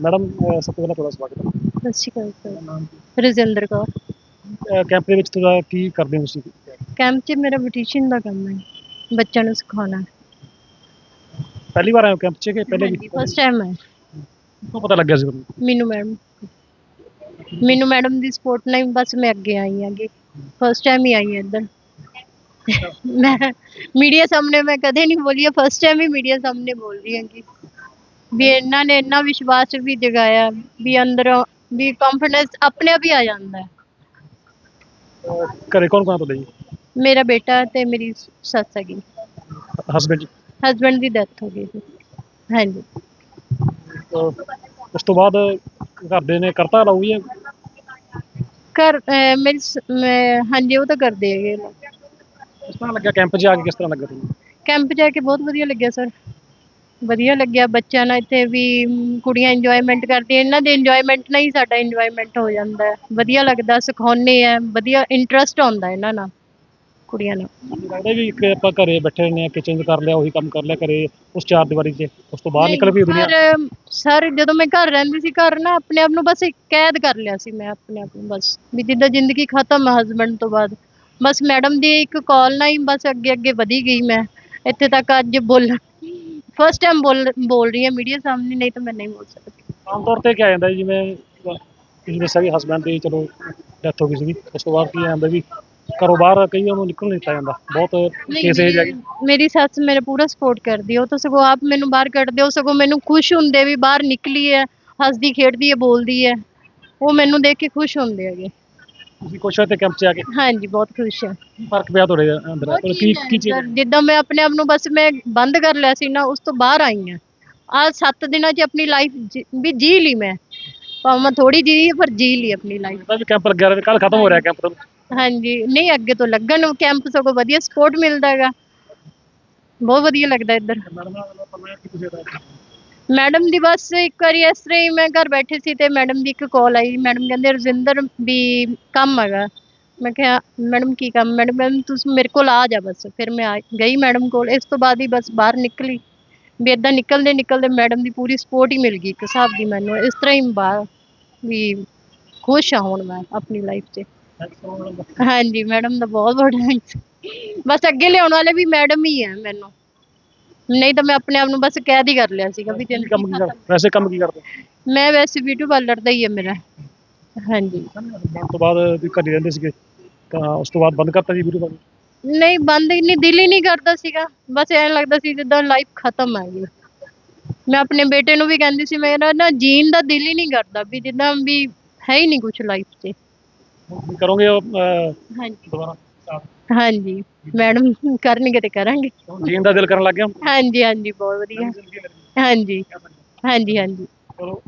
ਮੈਡਮ ਸਭ ਤੋਂ ਪਹਿਲਾਂ ਤੁਹਾਡਾ ਸਵਾਗਤ ਹੈ। ਸਤਿ ਸ਼੍ਰੀ ਅਕਾਲ ਰਜਿੰਦਰ ਕੌਰ। ਕੈਂਪ ਦੇ ਵਿੱਚ ਤੁਸੀਂ ਕੀ ਕਰਦੇ ਹੋ ਤੁਸੀਂ? ਕੈਂਪ 'ਚ ਮੇਰਾ ਬਿਊਟੀਸ਼ੀਅਨ ਦਾ ਕੰਮ ਹੈ। ਬੱਚਿਆਂ ਨੂੰ ਸਿਖਾਉਣਾ। ਪਹਿਲੀ ਵਾਰ ਆਏ ਹੋ ਕੈਂਪ 'ਚ ਕਿ ਪਹਿਲੇ ਵੀ? ਫਸਟ ਟਾਈਮ ਹੈ ਤੋਂ ਪਤਾ ਲੱਗਿਆ ਸੀ ਤੁਹਾਨੂੰ? ਮੈਨੂੰ ਮੈਡਮ ਮੈਨੂੰ ਮੈਡਮ ਦੀ ਸਪੋਰਟ ਨਾਲ ਹੀ ਬਸ ਮੈਂ ਅੱਗੇ ਆਈ ਆਂਗੀ ਫਸਟ ਟਾਈਮ ਹੀ ਆਈ ਹਾਂ ਇੱਧਰ। ਮੈਂ ਮੀਡੀਆ ਸਾਹਮਣੇ ਮੈਂ ਕਦੇ ਨਹੀਂ ਬੋਲੀ ਫਸਟ ਟਾਈਮ ਹੀ ਮੀਡੀਆ ਸਾਹਮਣੇ ਬੋਲ ਰਹੀ ਹਾਂ ਕਿ ਵੀ ਇਹਨਾਂ ਨੇ ਇੰਨਾ ਵਿਸ਼ਵਾਸ ਵੀ ਜਗਾਇਆ ਵੀ ਅੰਦਰੋਂ ਵੀ ਕੰਫੀਡੈਂਸ ਆਪਣੇ ਆਪ ਹੀ ਆ ਜਾਂਦਾ ਹੈ। ਅਹ, ਘਰੇ ਕੌਣ ਕੌਣ ਆ ਤੁਹਾਡੇ ਜੀ? ਮੇਰਾ ਬੇਟਾ ਤੇ ਮੇਰੀ ਸੱਸ ਹੈਗੀ। ਹਸਬੰਡ ਜੀ? ਹਸਬੰਡ ਦੀ ਡੈਥ ਹੋ ਗਈ ਸੀ। ਹਾਂਜੀ। ਉਸ ਤੋਂ ਬਾਅਦ ਘਰਦੇ ਨੇ ਕਰਤਾ ਲਾਉ ਜੀ ਘਰ ਅਹ ਮੇਰੀ ਸ- ਮੈਂ- ਹਾਂਜੀ ਉਹ ਤਾਂ ਕਰਦੇ ਹੈਗੇ ਕਿਸ ਤਰ੍ਹਾਂ ਲੱਗਿਆ ਕੈਂਪ 'ਚ ਆ ਕੇ ਕਿਸ ਤਰ੍ਹਾਂ ਲੱਗਾ ਤੁਹਾਨੂੰ? ਕੈਂਪ ਜਾ ਕੇ ਬਹੁਤ ਵਧੀਆ ਲੱਗਿਆ ਸਰ ਵਧੀਆ ਲੱਗਿਆ ਬੱਚਿਆਂ ਨਾਲ ਇੱਥੇ ਵੀ ਮ, ਕੁੜੀਆਂ ਇੰਜੋਇਮੈਂਟ ਕਰਦੀਆਂ ਇਹਨਾਂ ਦੇ ਇੰਜੋਇਮੈਂਟ ਨਾਲ ਹੀ ਸਾਡਾ ਇੰਜੋਇਮੈਂਟ ਹੋ ਜਾਂਦਾ। ਹੈ ਵਧੀਆ ਲੱਗਦਾ ਸਿਖਾਉਂਦੇ ਆ ਵਧੀਆ ਇੰਟਰਸਟ ਆਉਂਦਾ ਇਹਨਾਂ ਨਾਲ। ਕੁੜੀਆਂ ਨਾਲ ਲੱਗਦਾ ਵੀ ਇੱਕ ਆਪਾਂ ਘਰੇ ਬੈਠੇ ਰਹਿੰਦੇ ਆ ਕਿਚਨ 'ਚ ਕਰ ਲਿਆ ਉਹੀ ਕੰਮ ਕਰ ਲਿਆ ਘਰੇ ਉਸ ਚਾਰ ਦੀਵਾਰੀ 'ਚ ਉਸ ਤੋਂ ਬਾਹਰ ਨਿਕਲ ਵੀ ਦੁਨੀਆ ਪਰ ਸਰ ਜਦੋਂ ਮੈਂ ਘਰ ਰਹਿੰਦੀ ਸੀ ਘਰ ਨਾ ਆਪਣੇ ਆਪ ਨੂੰ ਬਸ ਇੱਕ ਕੈਦ ਕਰ ਲਿਆ ਸੀ ਮੈਂ ਆਪਣੇ ਆਪ ਨੂੰ ਬਸ। ਵੀ ਜਿੱਦਾਂ ਜ਼ਿੰਦਗੀ ਖਤਮ ਹੈ ਹਸਬੰਡ ਤੋਂ ਬਾਅਦ। ਬਸ ਮੈਡਮ ਦੀ ਇੱਕ ਕਾਲ ਨਾਲ ਹੀ ਬਸ ਅੱਗੇ ਅੱਗੇ ਵਧੀ ਗਈ ਮੈਂ। ਇੱਥੇ ਤੱਕ ਅੱਜ ਬੋਲ ਫਸਟ ਟਾਈਮ ਬੋਲ ਬੋਲ ਰਹੀ ਹਾਂ ਮੀਡੀਆ ਸਾਹਮਣੇ ਨਹੀਂ ਤਾਂ ਮੈਂ ਨਹੀਂ ਬੋਲ ਸਕਦੀ। ਆਮ ਤੌਰ ਤੇ ਕੀ ਆ ਜਾਂਦਾ ਜੀ, ਜਿਵੇਂ ਤੁਸੀਂ ਦੱਸਿਆ ਵੀ ਹਸਬੰਡ ਦੀ ਚਲੋ ਡੈਥ ਹੋ ਗਈ ਸੀਗੀ ਉਸ ਤੋਂ ਬਾਅਦ ਕੀ ਆਂਦਾ ਵੀ ਘਰੋਂ ਬਾਹਰ ਕਈਆਂ ਨੂੰ ਨਿਕਲ ਨਹੀਂ ਦਿੱਤਾ ਜਾਂਦਾ। ਬਹੁਤ ਕੇਸ ਇਹ ਜਾ ਮੇਰੀ- ਮੇਰੀ ਸੱਸ ਮੇਰਾ ਪੂਰਾ ਸਪੋਰਟ ਕਰਦੀ ਹੈ ਉਹ ਤਾਂ ਸਗੋਂ ਆਪ ਮੈਨੂੰ ਬਾਹਰ ਕੱਢਦੇ ਉਹ ਸਗੋਂ ਮੈਨੂੰ ਖੁਸ਼ ਹੁੰਦੇ ਵੀ ਬਾਹਰ ਨਿਕਲੀ ਹੈ ਹੱਸਦੀ ਖੇਡਦੀ ਹੈ ਬੋਲਦੀ ਹੈ ਉਹ ਮੈਨੂੰ ਦੇਖ ਕੇ ਖੁਸ਼ ਹੁੰਦੇ ਹੈਗੇ। ਤੁਸੀਂ ਕੁਛ ਤੇ ਕੈਂਪ 'ਚ ਆ ਕੇ? ਹਾਂਜੀ ਬਹੁਤ ਖੁਸ਼ ਹੈ ਕੀ ਫ਼ਰਕ ਪਿਆ ਤੁਹਾਡੇ ਅੰਦਰ? ਕੀ ਕੀ ਹੈ ਚੀਜ਼ ਜਿੱਦਾਂ ਮੈਂ ਆਪਣੇ ਆਪ ਨੂੰ ਬਸ ਮੈਂ ਬੰਦ ਕਰ ਲਿਆ ਸੀ ਨਾ ਉਸ ਤੋਂ ਬਾਹਰ ਆਈ ਹਾਂ ਆ 7 ਦਿਨਾਂ 'ਚ ਆਪਣੀ ਲਾਈਫ ਵੀ ਜੀ ਲਈ ਮੈਂ। ਭਾਵੇਂ ਥੋੜੀ ਜੀ ਪਰ ਜੀ ਲਈ ਆਪਣੀ ਲਾਈਫ ਵੀ ਕੈਂਪ ਲੱਗਿਆ ਰਿਹਾ ਕੱਲ ਖਤਮ ਹੋ ਰਿਹਾ ਕੈਂਪ ਤਾਂ। ਹਾਂਜੀ, ਨਹੀਂ, ਅੱਗੇ ਤੋਂ ਲੱਗਣ ਕੈਂਪ ਸਗੋਂ ਵਧੀਆ ਸਪੋਰਟ ਮਿਲਦਾ ਹੈਗਾ। ਬਹੁਤ ਵਧੀਆ ਲੱਗਦਾ ਇੱਧਰ। ਮੈਡਮ ਨਾਲ ਪਰਮਾਨੈਂਟ ਕੀ ਤੁਸੀਂ ਇਹਦਾ ਮੈਡਮ ਦੀ ਬਸ ਇੱਕ ਵਾਰੀ ਇਸ ਤਰ੍ਹਾਂ ਹੀ ਮੈਂ ਘਰ ਬੈਠੀ ਸੀ ਤੇ ਮੈਡਮ ਦੀ ਇੱਕ ਕਾਲ ਆਈ। ਮੈਡਮ ਕਹਿੰਦੇ, ਰਜਿੰਦਰ ਵੀ ਕੰਮ ਹੈਗਾ। ਮੈਂ ਕਿਹਾ, ਮੈਡਮ, ਕੀ ਕੰਮ? ਮੈਡਮ ਕਹਿੰਦੇ, ਤੁਸੀਂ ਮੇਰੇ ਕੋਲ ਆ ਜਾ ਬਸ। ਫਿਰ ਮੈਂ ਆ ਗਈ ਮੈਡਮ ਕੋਲ। ਇਸ ਤੋਂ ਬਾਅਦ ਹੀ ਬਸ ਬਾਹਰ ਨਿਕਲੀ। ਵੀ ਇਦਾਂ ਨਿਕਲਦੇ ਨਿਕਲਦੇ ਮੈਡਮ ਦੀ ਪੂਰੀ ਸਪੋਰਟ ਹੀ ਮਿਲ ਗਈ ਇੱਕ ਹਿਸਾਬ ਦੀ ਮੈਨੂੰ। ਇਸ ਤਰ੍ਹਾਂ ਹੀ ਬਾਹਰ ਵੀ ਖੁਸ਼ ਹਾਂ ਹੁਣ ਮੈਂ ਆਪਣੀ ਲਾਈਫ 'ਚ। ਹਾਂਜੀ ਮੈਡਮ ਦਾ ਬਹੁਤ ਬਹੁਤ thanks। ਬਸ ਅੱਗੇ ਲਿਆਉਣ ਵਾਲੇ ਵੀ ਮੈਡਮ ਹੀ ਹੈ ਮੈਨੂੰ। ਨਹੀਂ ਤਾਂ ਮੈਂ ਆਪਣੇ ਆਪ ਨੂੰ ਬਸ ਕੈਦ ਹੀ ਕਰ ਲਿਆ ਸੀਗਾ ਵੀ ਕੀ ਕੰਮ ਕੀ ਕਰਦੇ? ਵੈਸੇ ਕੰਮ ਕੀ ਕਰਦੇ? ਮੈਂ ਵੈਸੇ ਬਿਊਟੀ ਪਾਰਲਰ ਦਾ ਹੀ ਹੈ ਮੇਰਾ। ਹਾਂਜੀ। ਬੰਦ ਤੋਂ ਬਾਅਦ ਵੀ ਘਰੇ ਰਹਿੰਦੇ ਸੀਗੇ। ਤਾਂ ਉਸ ਤੋਂ ਬਾਅਦ ਬੰਦ ਕਰਤਾ ਜੀ ਵੀਡੀਓ ਨਹੀਂ ਬੰਦ ਨਹੀਂ ਦਿਲ ਹੀ ਨਹੀਂ ਕਰਦਾ ਸੀਗਾ। ਬਸ ਐਂ ਲੱਗਦਾ ਸੀ ਜਿੱਦਾਂ ਲਾਈਫ ਖਤਮ ਹੈ ਗਈ। ਮੈਂ ਆਪਣੇ ਬੇਟੇ ਨੂੰ ਵੀ ਕਹਿੰਦੀ ਸੀ ਮੇਰਾ ਨਾ ਜੀਣ ਦਾ ਦਿਲ ਹੀ ਨਹੀਂ ਕਰਦਾ ਵੀ ਜਿੱਦਾਂ ਵੀ ਹੈ ਹੀ ਨਹੀਂ ਕੁਝ ਲਾਈਫ 'ਚ। ਕਰੋਗੇ ਉਹ, ਅਹ, ਹਾਂਜੀ। ਦੁਬਾਰਾ? start? ਹਾਂਜੀ। ਮੈਡਮ ਕਰਨਗੇ ਤੇ ਕਰਾਂਗੇ। ਹੁਣ ਜੀਣ ਦਾ ਦਿਲ ਕਰਨ ਲੱਗ ਗਿਆ? ਹੁਣ? ਹਾਂਜੀ ਹਾਂਜੀ ਬਹੁਤ ਵਧੀਆ। ਹਾਂਜੀ। ਹਾਂਜੀ ਹਾਂਜੀ। ਚਲੋ।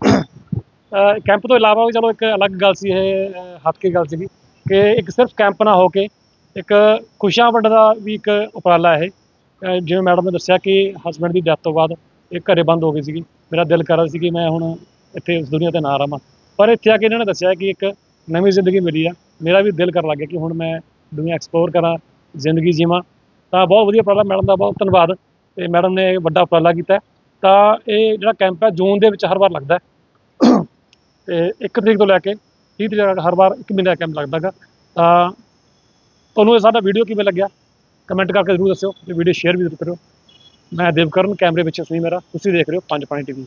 ਅਹ ਕੈਂਪ ਤੋਂ ਇਲਾਵਾ ਵੀ ਚਲੋ ਇੱਕ ਅਲੱਗ ਗੱਲ ਸੀ ਇਹ ਅਹ ਹੱਥ ਕੀ ਗੱਲ ਸੀਗੀ ਕਿ ਇੱਕ ਸਿਰਫ ਕੈਂਪ ਨਾ ਹੋ ਕੇ ਇੱਕ ਖੁਸ਼ੀਆਂ ਵੰਡਣ ਦਾ ਵੀ ਇੱਕ ਉਪਰਾਲਾ ਇਹ। ਅਹ ਜਿਵੇਂ ਮੈਡਮ ਨੇ ਦੱਸਿਆ ਕਿ ਹਸਬੰਡ ਦੀ ਡੈਥ ਤੋਂ ਬਾਅਦ ਇਹ ਘਰੇ ਬੰਦ ਹੋ ਗਈ ਸੀਗੀ। ਮੇਰਾ ਦਿਲ ਕਰ ਰਿਹਾ ਸੀ ਕਿ ਮੈਂ ਹੁਣ ਇੱਥੇ ਇਸ ਦੁਨੀਆ ਤੇ ਨਾ ਰਹਾਂ। ਪਰ ਇੱਥੇ ਆ ਕੇ ਇਹਨਾਂ ਨੇ ਦੱਸਿਆ ਕਿ ਇੱਕ ਨਵੀਂ ਜ਼ਿੰਦਗੀ ਮਿਲੀ ਆ। ਮੇਰਾ ਵੀ ਦਿਲ ਕਰਨ ਲੱਗ ਗਿਆ ਕਿ ਹੁਣ ਮੈਂ ਦੁਨੀਆ ਐਕਸਪਲੋਰ ਕਰਾਂ, ਜ਼ਿੰਦਗੀ ਜੀਵਾਂ। ਤਾਂ ਬਹੁਤ ਵਧੀਆ ਉਪਰਾਲਾ ਮੈਡਮ ਦਾ, ਬਹੁਤ ਧੰਨਵਾਦ। ਤੇ ਮੈਡਮ ਨੇ ਵੱਡਾ ਉਪਰਾਲਾ ਕੀਤਾ। ਤਾਂ ਇਹ ਜਿਹੜਾ ਕੈਂਪ ਹੈ ਜੂਨ ਦੇ ਵਿੱਚ ਹਰ ਵਾਰ ਲੱਗਦਾ। ਹੈ ਤੇ 1 ਤਰੀਕ ਤੋਂ ਲੈ ਕੇ 30 ਤਰੀਕ ਤੱਕ ਹਰ ਵਾਰ ਇੱਕ ਮਹੀਨੇ ਦਾ ਕੈਂਪ ਲੱਗਦਾ ਗਾ ਤਾਂ ਤੁਹਾਨੂੰ ਇਹ ਸਾਡਾ ਵੀਡੀਓ ਕਿਵੇਂ ਲੱਗਿਆ? ਕਮੈਂਟ ਕਰਕੇ ਜ਼ਰੂਰ ਦੱਸਿਓ ਤੇ ਵੀਡੀਓ ਸ਼ੇਅਰ ਵੀ ਜ਼ਰੂਰ ਕਰਿਓ। ਮੈਂ ਦੇਵਕਰਨ, ਕੈਮਰੇ ਵਿੱਚ ਸੁਣੀ ਮੇਰਾ। ਤੁਸੀਂ ਦੇਖ ਰਹੇ ਹੋ ਪੰਜ ਪਾਣੀ ਟੀਵੀ